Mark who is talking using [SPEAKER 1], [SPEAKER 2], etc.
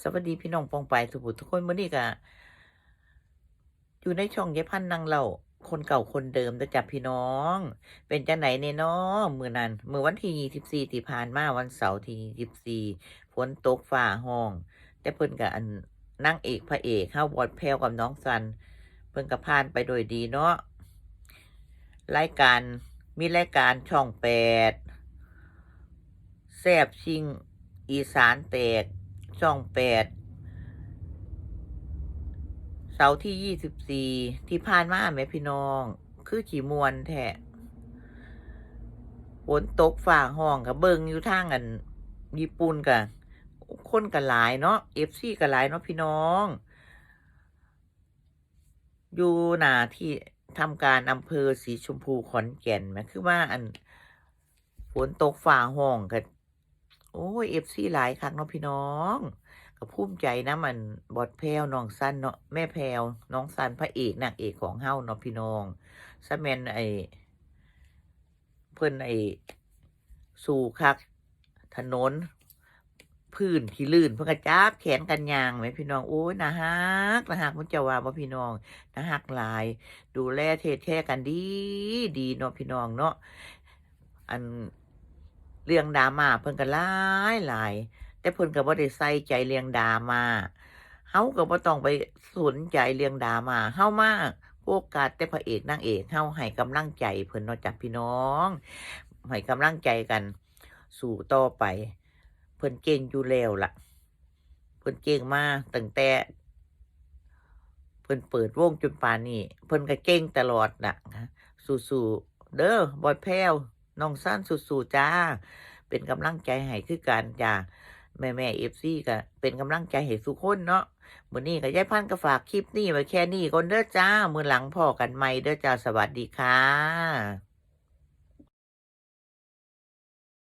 [SPEAKER 1] สวัสดีพี่น้องปองไปายสุภุทุกคนมื้อนี้ก็อยู่ในช่องยายพันนางเล่าคนเก่าคนเดิมเด้อจ้ะพี่น้อง เป็นจังไหนเนี่ยเนาะมื้อนั้นมื้อวันที่24ที่ผ่านมาวันเสาร์ที่24ฝนตกฟ้าห้อง แต่เพิ่นก็อันนางเอกพระเอกเฮาบอดแพรวกับน้องซัน เพิ่นก็ผ่านไปโดยดีเนาะรายการมีรายการช่องแปดแซบชิง อีสานแตก ช่องแปดเสาร์ที่ยี่สิบสี่ที่ผ่านมาแม่พี่น้อง คือขี่มวนแท้ฝนตกฝ่าห้องกับเบิงอยู่ทางอันญี่ปุ่นกับคนกันหลายเนาะเอฟซีกันหลายเนาะพี่น้อง อยู่หนาที่ทำการอำเภอสีชมพูขอนแก่นแหมคือว่าอันฝนตกฝ่าห้องกัน โอ้ยเอฟซีหลายครั้งเนาะพี่น้องก็ภูมิใจนะมันบอดแพรวน้องสั้นเนาะแม่แพรวน้องสั้นพระเอกนางเอกของเฮาเนาะพี่น้องสแมนไอเพิ่นไอสู่คัก ถนน พื้นที่ลื่นเพิ่นกระจับแขนกันยางไหมพี่น้องโอ้ยนะฮักนะฮักมันจะว่าบ่พี่น้องนะฮักหลาย ดูแลเทแท้กันดี ดีเนาะพี่น้องเนาะอัน เรื่องดราม่าเพิ่นก็หลายหลายแต่เพิ่นก็บ่ได้ใส่ใจเรื่องดราม่าเฮาก็บ่ต้องไปสนใจเรื่องดราม่าเฮามาโฟกัสแต่พระเอกนางเอกเฮาให้กำลังใจเพิ่นเนาะจ้ะพี่น้องให้กำลังใจกันสู่ต่อไป เพิ่นเก่งอยู่แล้วล่ะ เพิ่นเก่งมาตั้งแต่ เพิ่นเปิดวงจนป่านนี้ เพิ่นก็เก่งตลอดน่ะ สู้ๆเด้อบอดแพ้ว น้องสั้นสุดๆจ้า เป็นกำลังใจให้คือกันจ้าแม่แม่เอฟซีก็เป็นกำลังใจให้สุกคนเนาะมื้อนี้ก็ยายพันก็ฝากคลิปนี้ไว้แค่นี้ก่อนเด้อจ้า มื้อหลังพอกันใหม่เด้อจ้าสวัสดีค่ะ